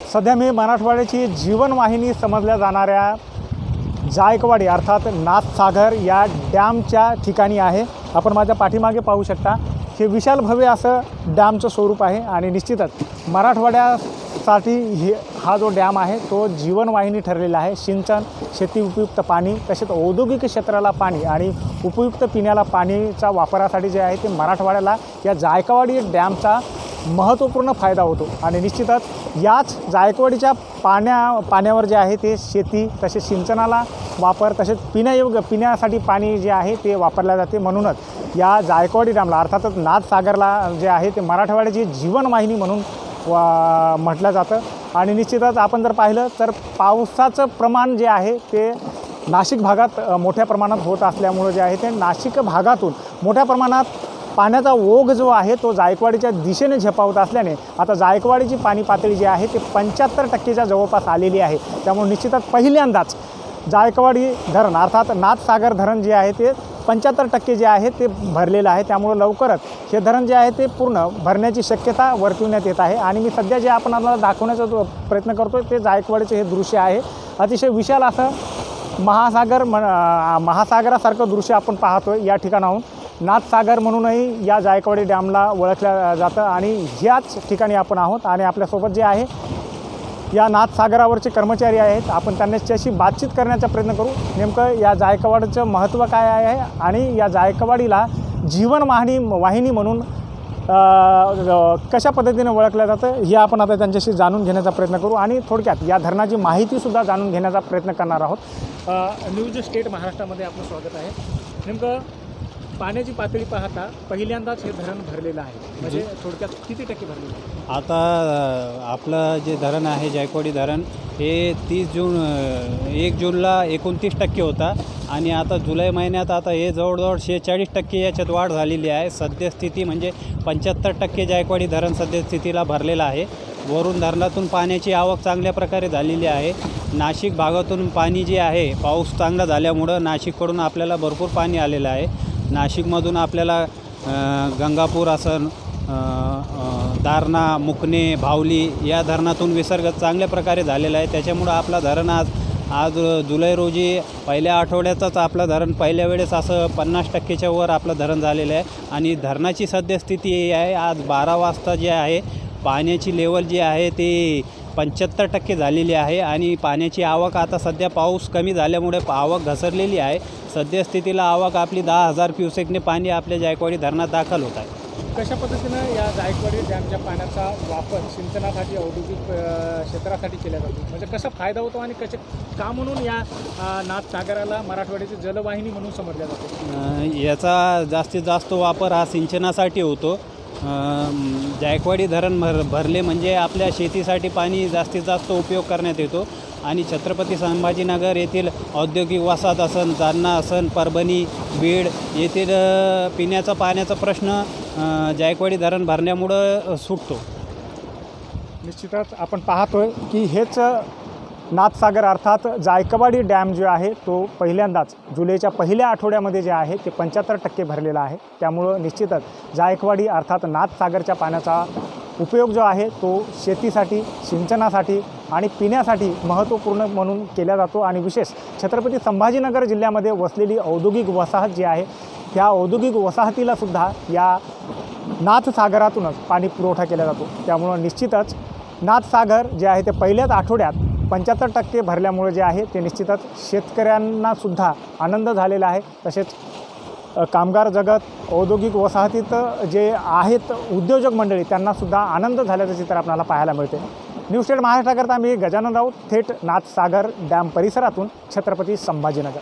सध्या मी मराठवाड्याची जीवनवाहिनी समजल्या जाणाऱ्या जायकवाडी अर्थात नाथसागर या डॅमच्या ठिकाणी आहे. आपण माझ्या पाठीमागे पाहू शकता हे विशाल भव्य असं डॅमचं स्वरूप आहे आणि निश्चितच मराठवाड्यासाठी हे हा जो डॅम आहे तो जीवनवाहिनी ठरलेला आहे. सिंचन शेती उपयुक्त पाणी तसेच औद्योगिक क्षेत्राला पाणी आणि उपयुक्त पिण्याला पाणीचा वापरासाठी जे आहे ते मराठवाड्याला या जायकवाडी डॅमचा महत्त्वपूर्ण फायदा होतो. आणि निश्चितच याच जायकवाडीच्या पाण्या पाण्यावर जे आहे ते शेती तसेच सिंचनाला वापर तसेच पिण्यायोग्य पिण्यासाठी पाणी जे आहे ते वापरल्या जाते. म्हणूनच या जायकवाडी डॅमला अर्थातच नाथसागरला जे आहे ते मराठवाड्याची जीवनवाहिनी म्हणून वा म्हटलं जातं. आणि निश्चितच आपण जर पाहिलं तर पावसाचं प्रमाण जे आहे ते नाशिक भागात मोठ्या प्रमाणात होत असल्यामुळं जे आहे ते नाशिक भागातून मोठ्या प्रमाणात पाण्याचा ओघ जो आहे तो जायकवाडीच्या दिशेने झेपावत असल्याने आता जायकवाडीची पाणी पातळी जी आहे ती पंच्याहत्तर टक्केच्या जवळपास आलेली आहे. त्यामुळे निश्चितच पहिल्यांदाच जायकवाडी धरण अर्थात नाथसागर धरण जे आहे ते पंच्याहत्तर टक्के जे आहे ते भरलेलं आहे. त्यामुळं लवकरच हे धरण जे आहे ते पूर्ण भरण्याची शक्यता वर्तवण्यात येत आहे. आणि मी सध्या जे आपण आपल्याला दाखवण्याचा जो प्रयत्न करतो ते जायकवाडीचे हे दृश्य आहे. अतिशय विशाल असं महासागर म महासागरासारखं दृश्य आपण पाहतोय या ठिकाणाहून. नाथसागर म्हणूनही या जायकवाडी डॅमला ओळखलं जातं आणि ह्याच ठिकाणी आपण आहोत आणि आपल्यासोबत जे आहे या नाथसागरावरचे कर्मचारी आहेत. आपण त्यांच्याशी बातचीत करण्याचा प्रयत्न करू. नेमकं या जायकवाडीचं महत्त्व काय आहे आणि या जायकवाडीला जीवन वाहिनी वाहिनी म्हणून कशा पद्धतीने ओळखलं जातं हे आपण आता त्यांच्याशी जाणून घेण्याचा प्रयत्न करू आणि थोडक्यात या धरणाची माहितीसुद्धा जाणून घेण्याचा प्रयत्न करणार आहोत. न्यूज स्टेट महाराष्ट्रामध्ये आपलं स्वागत आहे. नेमकं पाण्याची पातळी पाहता पहिल्यांदाच हे धरण भरलेलं आहे. म्हणजे थोडक्यात किती टक्के भरलेलं आहे? आता आपलं जे धरण आहे जायकवाडी धरण हे तीस जून एक जूनला एकोणतीस टक्के होता. आणि आता जुलै महिन्यात आता हे जवळजवळ शेहेचाळीस टक्के याच्यात वाढ झालेली आहे. सद्यस्थिती म्हणजे पंच्याहत्तर टक्के जायकवाडी धरण सद्यस्थितीला भरलेलं आहे. वरून धरणातून पाण्याची आवक चांगल्या प्रकारे झालेली आहे. नाशिक भागातून पाणी जे आहे पाऊस चांगला झाल्यामुळं नाशिककडून आपल्याला भरपूर पाणी आलेलं आहे. नाशिकमधून आपल्याला गंगापूर असं दारणा मुकणे भावली या धरणातून विसर्ग चांगल्या प्रकारे झालेला आहे. त्याच्यामुळं आपला धरण आज आज जुलै रोजी पहिल्या आठवड्याचाच आपलं धरण पहिल्या वेळेस असं पन्नास टक्केच्या वर आपलं धरण झालेलं आहे. आणि धरणाची सद्यस्थिती ही आहे आज बारा वाजता जे आहे पाण्याची लेवल जी आहे ती पंच्याहत्तर टक्के झालेली आहे आणि पाण्याची आवक आता सध्या पाऊस कमी झाल्यामुळे आवक घसरलेली आहे. सद्यस्थितीला आवक आपली दहा हजार क्युसेकने पाणी आपल्या जायकवाडी धरणात दाखल होत आहे. कशा पद्धतीनं या जायकवाडी डॅमच्या पाण्याचा वापर सिंचनासाठी औद्योगिक क्षेत्रासाठी केला जातो? म्हणजे कसा फायदा होतो आणि कसे का म्हणून या अ, नाथसागराला मराठवाड्याची जलवाहिनी म्हणून समजल्या जाते याचा जास्तीत जास्त वापर हा सिंचनासाठी होतो. जायकवाडी धरण भर भरले म्हणजे आपल्या शेतीसाठी पाणी जास्तीत जास्त उपयोग करण्यात येतो. आणि छत्रपती संभाजीनगर येथील औद्योगिक वसाहत असन जालना असन परभणी बीड येथील पिण्याचा पाण्याचा प्रश्न जायकवाडी धरण भरण्यामुळं सुटतो. निश्चितच आपण पाहतोय की हेच नाथसागर अर्थात जायकवाडी डॅम जो आहे तो पहिल्यांदाच जुलैच्या पहिल्या आठवड्यामध्ये जे आहे ते पंच्याहत्तर टक्के भरलेला आहे. त्यामुळं निश्चितच जायकवाडी अर्थात नाथसागरच्या पाण्याचा उपयोग जो आहे तो शेतीसाठी सिंचनासाठी आणि पिण्यासाठी महत्त्वपूर्ण म्हणून केला जातो. आणि विशेष छत्रपती संभाजीनगर जिल्ह्यामध्ये वसलेली औद्योगिक वसाहत जी आहे त्या औद्योगिक वसाहतीलासुद्धा या नाथसागरातूनच पाणी पुरवठा केला जातो. त्यामुळं निश्चितच नाथसागर जे आहे ते पहिल्याच आठवड्यात पंच्याहत्तर टक्के भरल्यामुळे जे आहे ते निश्चितच शेतकऱ्यांनासुद्धा आनंद झालेला आहे. तसेच कामगार जगत औद्योगिक वसाहतीत जे आहेत उद्योजक मंडळी त्यांनासुद्धा आनंद झाल्याचं चित्र आपल्याला पाहायला मिळते. न्यूज स्टेट महाराष्ट्राकरता मी गजानन राऊत थेट नाथसागर डॅम परिसरातून छत्रपती संभाजीनगर.